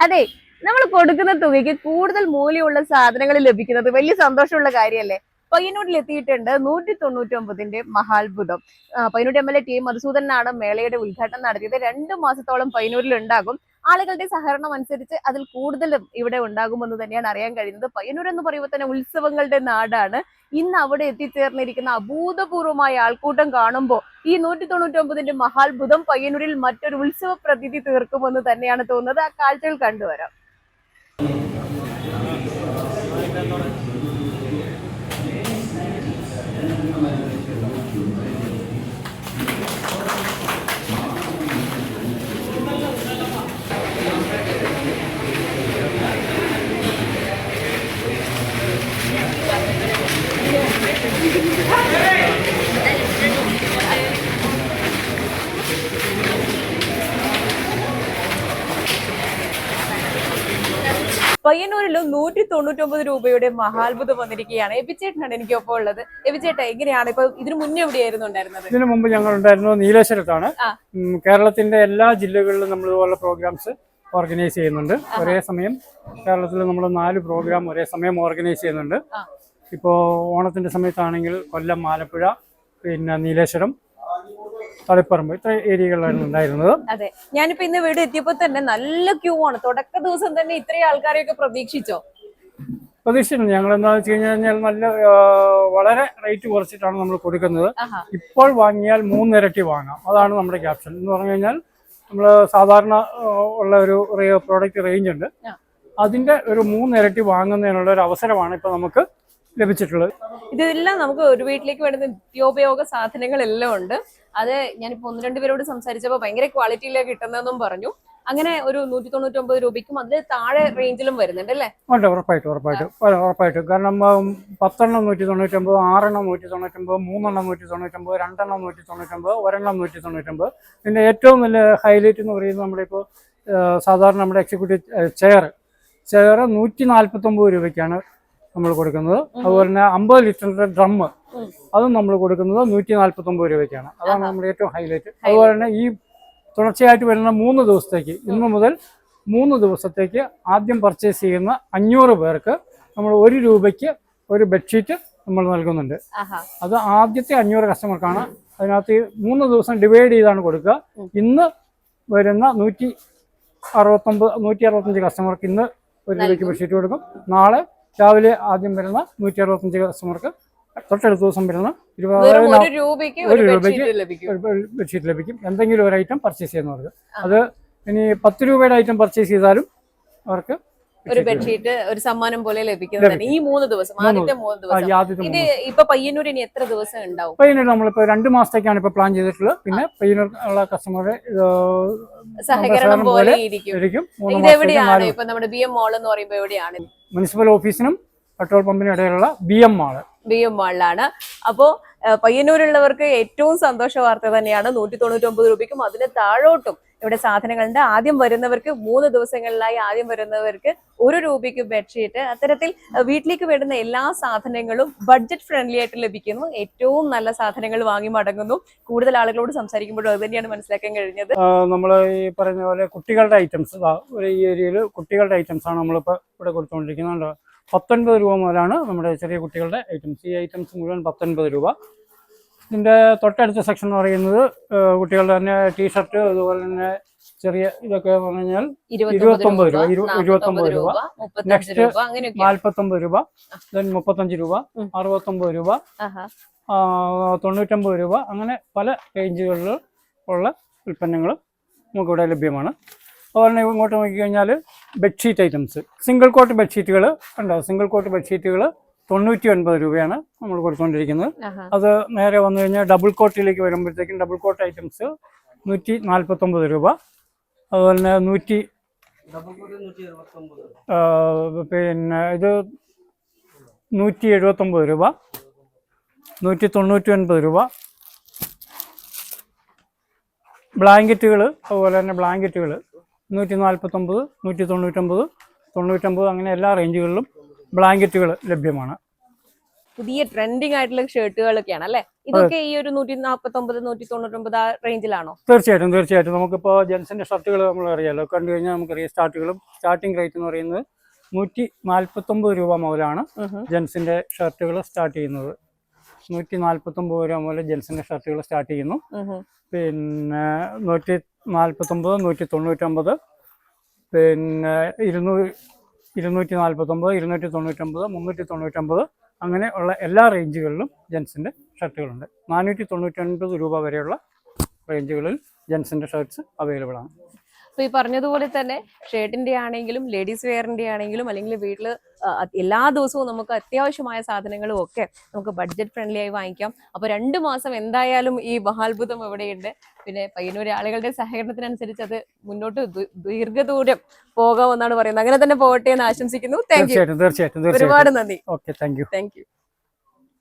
അതെ നമ്മൾ കൊടുക്കുന്ന തുകയ്ക്ക് കൂടുതൽ മൂല്യമുള്ള സാധനങ്ങൾ ലഭിക്കുന്നത് വലിയ സന്തോഷമുള്ള കാര്യമല്ലേ? പയ്യന്നൂരിൽ എത്തിയിട്ടുണ്ട് നൂറ്റി തൊണ്ണൂറ്റി ഒമ്പതിന്റെ മഹാത്ഭുതം Payyanur M L A T മധുസൂദനാണ് മേളയുടെ ഉദ്ഘാടനം നടത്തിയത്. രണ്ടു മാസത്തോളം പയ്യന്നൂരിൽ ഉണ്ടാകും ആളുകളുടെ സഹകരണം അനുസരിച്ച് അതിൽ കൂടുതലും ഇവിടെ ഉണ്ടാകുമെന്ന് തന്നെയാണ് അറിയാൻ കഴിയുന്നത്. പയ്യന്നൂർ എന്ന് പറയുമ്പോൾ തന്നെ ഉത്സവങ്ങളുടെ നാടാണ്. ഇന്ന് അവിടെ എത്തിച്ചേർന്നിരിക്കുന്ന അഭൂതപൂർവമായ ആൾക്കൂട്ടം കാണുമ്പോൾ ഈ നൂറ്റി തൊണ്ണൂറ്റി മഹാത്ഭുതം പയ്യന്നൂരിൽ മറ്റൊരു ഉത്സവ പ്രതീതി തീർക്കുമെന്ന് തന്നെയാണ് തോന്നുന്നത്. ആ കാഴ്ചകൾ കണ്ടുവരാം. പയ്യന്നൂരിലും നൂറ്റി തൊണ്ണൂറ്റി ഒമ്പത് രൂപയുടെ മഹാത്ഭുതം വന്നിരിക്കുകയാണ്. എബിച്ചേട്ടനാണ് എനിക്ക് ഒപ്പം ഉള്ളത്. എബിച്ചേട്ട എങ്ങനെയാണ് ഇപ്പൊ ഇതിനു മുന്നേ എവിടെയായിരുന്നു ഉണ്ടായിരുന്നത്? ഇതിനു മുമ്പ് ഞങ്ങൾ ഉണ്ടായിരുന്നു നീലേശ്വരത്താണ്. കേരളത്തിന്റെ എല്ലാ ജില്ലകളിലും നമ്മൾ ഇതുപോലെ പ്രോഗ്രാംസ് ഓർഗനൈസ് ചെയ്യുന്നുണ്ട്. ഒരേ സമയം കേരളത്തിൽ നമ്മൾ നാല് പ്രോഗ്രാം ഒരേ സമയം ഓർഗനൈസ് ചെയ്യുന്നുണ്ട്. ഇപ്പോ ഇപ്പോൾ ഓണത്തിന്റെ സമയത്താണെങ്കിൽ കൊല്ലം ആലപ്പുഴ പിന്നെ നീലേശ്വരം തളിപ്പറമ്പ് ഇത്ര ഏരിയകളിലായിരുന്നു ഉണ്ടായിരുന്നത്. അതെ. ഞാനിപ്പോ ഇന്ന് വീട് എത്തിയപ്പോ തന്നെ നല്ല ക്യൂ ആണ്. തുടക്ക ദിവസം തന്നെ ഇത്രയും ആൾക്കാരെയൊക്കെ പ്രതീക്ഷിച്ചോ? പ്രതീക്ഷിച്ചിട്ടുണ്ട് ഞങ്ങൾ എന്താ വെച്ച് കഴിഞ്ഞാൽ നല്ല വളരെ റേറ്റ് കുറച്ചിട്ടാണ് നമ്മൾ കൊടുക്കുന്നത്. ഇപ്പോൾ വാങ്ങിയാൽ മൂന്നിരട്ടി വാങ്ങാം. അതാണ് നമ്മുടെ ക്യാപ്ഷൻ എന്ന് പറഞ്ഞു കഴിഞ്ഞാൽ നമ്മൾ സാധാരണ ഉള്ള ഒരു പ്രോഡക്റ്റ് റേഞ്ച് ഉണ്ട്. അതിന്റെ ഒരു മൂന്നിരട്ടി വാങ്ങുന്നതിനുള്ള ഒരു അവസരമാണ് ഇപ്പൊ നമുക്ക് ലഭിച്ചിട്ടുള്ളത്. ഇതെല്ലാം നമുക്ക് ഒരു വീട്ടിലേക്ക് വേണ്ടുന്ന നിത്യോപയോഗ സാധനങ്ങളെല്ലാം ഉണ്ട്. അത് ഞാനിപ്പോ ഒന്ന് രണ്ട് പേരോട് സംസാരിച്ചപ്പോൾ ഭയങ്കര ക്വാളിറ്റിയിലാണ് കിട്ടുന്നതെന്നും പറഞ്ഞു. അങ്ങനെ ഒരു നൂറ്റി തൊണ്ണൂറ്റി ഒമ്പത് രൂപയ്ക്കും അതിൽ താഴെ റേഞ്ചിലും വരുന്നുണ്ട് അല്ലേ? ഉണ്ട് ഉറപ്പായിട്ടും ഉറപ്പായിട്ടും. ഉറ- ഉറപ്പായിട്ടും. കാരണം പത്തെണ്ണം നൂറ്റി തൊണ്ണൂറ്റൊമ്പത് ആറെണ്ണം നൂറ്റി തൊണ്ണൂറ്റൊമ്പത് മൂന്നെണ്ണം നൂറ്റി തൊണ്ണൂറ്റൊമ്പത് രണ്ടെണ്ണം നൂറ്റി തൊണ്ണൂറ്റൊമ്പത് ഒരെണ്ണം നൂറ്റി തൊണ്ണൂറ്റൊമ്പത് പിന്നെ ഏറ്റവും വലിയ ഹൈലൈറ്റ് എന്ന് പറയുന്നത് നമ്മുടെ ഇപ്പോൾ സാധാരണ നമ്മുടെ എക്സിക്യൂട്ടീവ് ചെയർ ചെയർ നൂറ്റി നാൽപ്പത്തൊമ്പത് രൂപയ്ക്കാണ് നമ്മൾ കൊടുക്കുന്നത്. അതുപോലെ തന്നെ അമ്പത് ലിറ്ററിന്റെ ഡ്രം. അതും നമ്മൾ കൊടുക്കുന്നത് നൂറ്റി നാൽപ്പത്തൊമ്പത് രൂപയ്ക്കാണ്. അതാണ് നമ്മുടെ ഏറ്റവും ഹൈലൈറ്റ് അതുപോലെ തന്നെ ഈ തുടർച്ചയായിട്ട് വരുന്ന മൂന്ന് ദിവസത്തേക്ക് ഇന്ന് മുതൽ മൂന്ന് ദിവസത്തേക്ക് ആദ്യം പർച്ചേസ് ചെയ്യുന്ന അഞ്ഞൂറ് പേർക്ക് നമ്മൾ ഒരു രൂപയ്ക്ക് ഒരു ബെഡ്ഷീറ്റ് നമ്മൾ നൽകുന്നുണ്ട്. അത് ആദ്യത്തെ അഞ്ഞൂറ് കസ്റ്റമർക്കാണ് അതിനകത്ത് മൂന്ന് ദിവസം ഡിവൈഡ് ചെയ്താണ് കൊടുക്കുക. ഇന്ന് വരുന്ന നൂറ്റി അറുപത്തൊമ്പത് നൂറ്റി അറുപത്തഞ്ച് കസ്റ്റമർക്ക് ഇന്ന് ഒരു രൂപയ്ക്ക് ബെഡ്ഷീറ്റ് കൊടുക്കും. നാളെ രാവിലെ ആദ്യം വരുന്ന നൂറ്റി അറുപത്തഞ്ച് കസ്റ്റമർക്ക് തൊട്ടടുത്ത ദിവസം വരുന്ന ഒരു രൂപയ്ക്ക് ഒരു ബെഡ്ഷീറ്റ് ലഭിക്കും. എന്തെങ്കിലും ഒരു ഐറ്റം പർച്ചേസ് ചെയ്യുന്നവർക്ക്. അത് ഇനി പത്ത് രൂപയുടെ ഐറ്റം പർച്ചേസ് ചെയ്താലും അവർക്ക് ഒരു ബെഡ്ഷീറ്റ് ഒരു സമ്മാനം പോലെ ലഭിക്കുന്നതാണ് ഈ മൂന്ന് ദിവസം ആദ്യത്തെ മൂന്ന് ദിവസം. ഇത് ഇപ്പൊ പയ്യന്നൂർ ഇനി എത്ര ദിവസം ഉണ്ടാവും? പയ്യന്നൂർ നമ്മളിപ്പോ രണ്ട് മാസത്തേക്കാണ് ഇപ്പൊ പ്ലാൻ ചെയ്തിട്ടുള്ളത്. പിന്നെ പയ്യന്നൂർ ഉള്ള കസ്റ്റമറെ സഹകരണം പോലെ ഇരിക്കും. ഇത് എവിടെയാണ്? ഇപ്പൊ നമ്മുടെ ബി എം മോൾ എന്ന് പറയുമ്പോ എവിടെയാണ്? മുനിസിപ്പൽ ഓഫീസിനും പെട്രോൾ പമ്പിനും ഇടയിലുള്ള B M mall B M മാളിലാണ് അപ്പോ പയ്യന്നൂരുള്ളവർക്ക് ഏറ്റവും സന്തോഷ വാർത്ത തന്നെയാണ് നൂറ്റി തൊണ്ണൂറ്റി ഒമ്പത് രൂപയ്ക്കും അതിന് താഴോട്ടും ഇവിടെ സാധനങ്ങളുണ്ട്. ആദ്യം വരുന്നവർക്ക് മൂന്ന് ദിവസങ്ങളിലായി ആദ്യം വരുന്നവർക്ക് ഒരു രൂപയ്ക്ക് ബെഡ്ഷീറ്റ് അത്തരത്തിൽ വീട്ടിലേക്ക് വേണ്ടുന്ന എല്ലാ സാധനങ്ങളും ബഡ്ജറ്റ് ഫ്രണ്ട്ലി ആയിട്ട് ലഭിക്കുന്നു. ഏറ്റവും നല്ല സാധനങ്ങൾ വാങ്ങി മടങ്ങുന്നു. കൂടുതൽ ആളുകളോട് സംസാരിക്കുമ്പോഴും അത് തന്നെയാണ് മനസ്സിലാക്കാൻ കഴിഞ്ഞത്. നമ്മൾ ഈ പറഞ്ഞ പോലെ കുട്ടികളുടെ ഐറ്റംസ് ഈ ഏരിയയിൽ കുട്ടികളുടെ ഐറ്റംസ് ആണ് നമ്മളിപ്പോൾ ഇവിടെ കൊടുത്തുകൊണ്ടിരിക്കുന്നത്. കണ്ടോ? പത്തൊൻപത് രൂപ മുതലാണ് നമ്മുടെ ചെറിയ കുട്ടികളുടെ ഐറ്റംസ് ഈ ഐറ്റംസ് മുഴുവൻ പത്തൊൻപത് രൂപ. ഇതിന്റെ തൊട്ടടുത്ത സെക്ഷൻ എന്ന് പറയുന്നത് കുട്ടികളുടെ തന്നെ ടീഷർട്ട് അതുപോലെ തന്നെ ചെറിയ ഇതൊക്കെ പറഞ്ഞു കഴിഞ്ഞാൽ ഇരുപത്തൊമ്പത് രൂപ, ഇരു- ഇരുപത്തൊമ്പത് രൂപ. നെക്സ്റ്റ് Next, രൂപ ദെൻ മുപ്പത്തഞ്ച് രൂപ. അറുപത്തൊമ്പത് രൂപ തൊണ്ണൂറ്റൊമ്പത് രൂപ അങ്ങനെ പല റേഞ്ചുകളിൽ ഉള്ള ഉൽപ്പന്നങ്ങൾ നമുക്കിവിടെ ലഭ്യമാണ്. അതുപോലെ തന്നെ ഇങ്ങോട്ട് നോക്കിക്കഴിഞ്ഞാൽ ബെഡ്ഷീറ്റ് ഐറ്റംസ് സിംഗിൾ കോട്ട് ബെഡ്ഷീറ്റുകൾ ഉണ്ടാവും സിംഗിൾ കോട്ട് ബെഡ്ഷീറ്റുകൾ തൊണ്ണൂറ്റി ഒൻപത് രൂപയാണ് നമ്മൾ കൊടുത്തുകൊണ്ടിരിക്കുന്നത്. അത് നേരെ വന്നു കഴിഞ്ഞാൽ ഡബിൾ കോട്ടിലേക്ക് വരുമ്പോഴത്തേക്കും ഡബിൾ കോട്ട് ഐറ്റംസ് നൂറ്റി നാൽപ്പത്തൊമ്പത് രൂപ. അതുപോലെ തന്നെ നൂറ്റി പിന്നെ ഇത് നൂറ്റി എഴുപത്തൊമ്പത് രൂപ. നൂറ്റി തൊണ്ണൂറ്റി ഒൻപത് രൂപ. ബ്ലാങ്കറ്റുകൾ അതുപോലെ തന്നെ ബ്ലാങ്കറ്റുകൾ നൂറ്റി നാൽപ്പത്തൊമ്പത് നൂറ്റി തൊണ്ണൂറ്റൊമ്പത് തൊണ്ണൂറ്റൊമ്പത് അങ്ങനെ എല്ലാ റേഞ്ചുകളിലും ബ്ലാങ്കറ്റുകൾ ലഭ്യമാണ്. പുതിയ ട്രെൻഡിങ് ആയിട്ടുള്ള ഷർട്ടുകളൊക്കെയാണ് അല്ലെ? ഇതൊക്കെ ഈ ഒരു നൂറ്റി നാൽപ്പത്തി ഒമ്പത് നൂറ്റി തൊണ്ണൂറ്റൊമ്പത് ആ റേഞ്ചിലാണോ തീർച്ചയായിട്ടും തീർച്ചയായിട്ടും. നമുക്കിപ്പോൾ ജെൻസിന്റെ ഷർട്ടുകൾ നമ്മൾ അറിയാലോ. കണ്ടു കഴിഞ്ഞാൽ നമുക്കറിയാം സ്റ്റാർട്ടുകളും സ്റ്റാർട്ടിംഗ് റേറ്റ് എന്ന് പറയുന്നത് നൂറ്റി നാൽപ്പത്തൊമ്പത് രൂപ മുതലാണ് ജെൻസിന്റെ ഷർട്ടുകൾ സ്റ്റാർട്ട് ചെയ്യുന്നത്. നൂറ്റി നാൽപ്പത്തൊമ്പത് രൂപ മുതൽ ജെൻസിന്റെ ഷർട്ടുകൾ സ്റ്റാർട്ട് ചെയ്യുന്നു. പിന്നെ നൂറ്റി നാൽപ്പത്തൊമ്പത് നൂറ്റി തൊണ്ണൂറ്റൊമ്പത് പിന്നെ ഇരുന്നൂറ് ഇരുന്നൂറ്റി നാൽപ്പത്തൊമ്പത് ഇരുന്നൂറ്റി തൊണ്ണൂറ്റൊമ്പത് മുന്നൂറ്റി തൊണ്ണൂറ്റൊമ്പത് അങ്ങനെ ഉള്ള എല്ലാ റേഞ്ചുകളിലും ജെൻസിന്റെ ഷർട്ടുകളുണ്ട്. നാനൂറ്റി തൊണ്ണൂറ്റൊൻപത് രൂപ വരെയുള്ള റേഞ്ചുകളിൽ ജെൻസിന്റെ ഷർട്ട്സ് അവൈലബിൾ ആണ് അപ്പൊ ഈ പറഞ്ഞതുപോലെ തന്നെ ഷർട്ടിന്റെ ആണെങ്കിലും ലേഡീസ് വെയറിന്റെ ആണെങ്കിലും അല്ലെങ്കിൽ വീട്ടിൽ എല്ലാ ദിവസവും നമുക്ക് അത്യാവശ്യമായ സാധനങ്ങളും ഒക്കെ നമുക്ക് ബഡ്ജറ്റ് ഫ്രണ്ട്ലി ആയി വാങ്ങിക്കാം. അപ്പൊ രണ്ട് മാസം എന്തായാലും ഈ മഹാത്ഭുതം ഇവിടെയുണ്ട്. പിന്നെ പയ്യന്നൂർ ആളുകളുടെ സഹകരണത്തിനനുസരിച്ച് അത് മുന്നോട്ട് ദീർഘദൂരം പോകാമെന്നാണ് പറയുന്നത്. അങ്ങനെ തന്നെ പോകട്ടെ എന്ന് ആശംസിക്കുന്നു. താങ്ക് യു തീർച്ചയായിട്ടും ഒരുപാട് നന്ദി. Okay thank you thank you